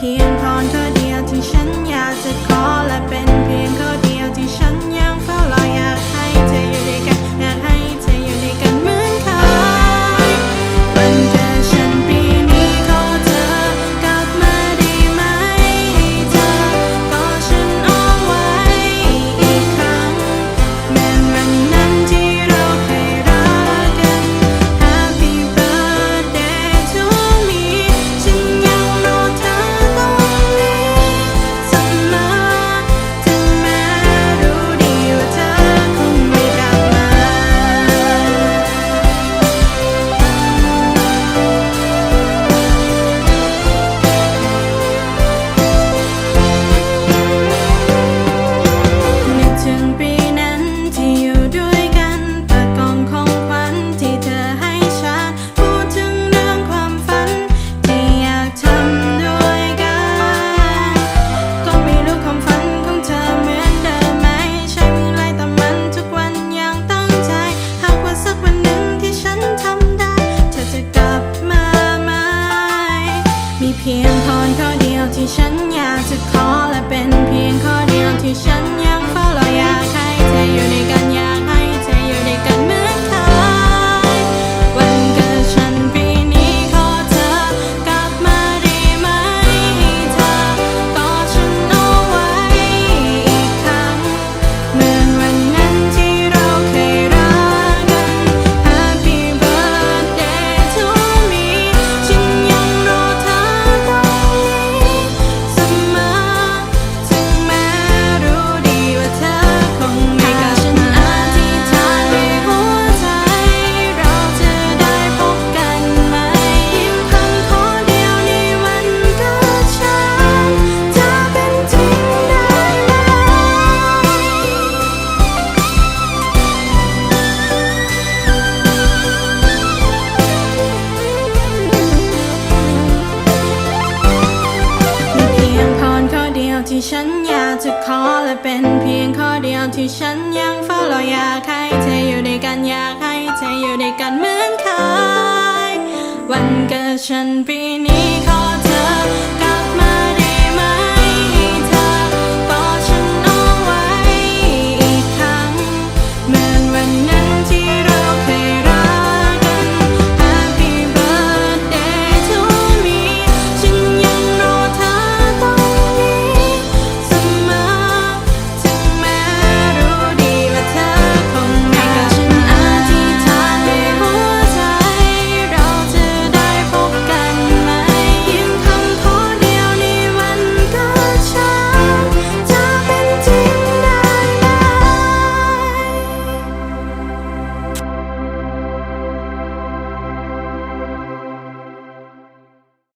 p.m. ที่ฉันอยากจะขอและเป็นเพียงข้อเดียวที่ฉันยังเฝ้ารออยากให้เธออยู่ด้วยกันอยากให้เธออยู่ด้วยกันเหมือนเคยวันเกิดฉันปีนี้ขอเธอกลับมาได้ไหมเธอกอฉันเอาไว้อีกครั้งเหมือนวันนั้นที่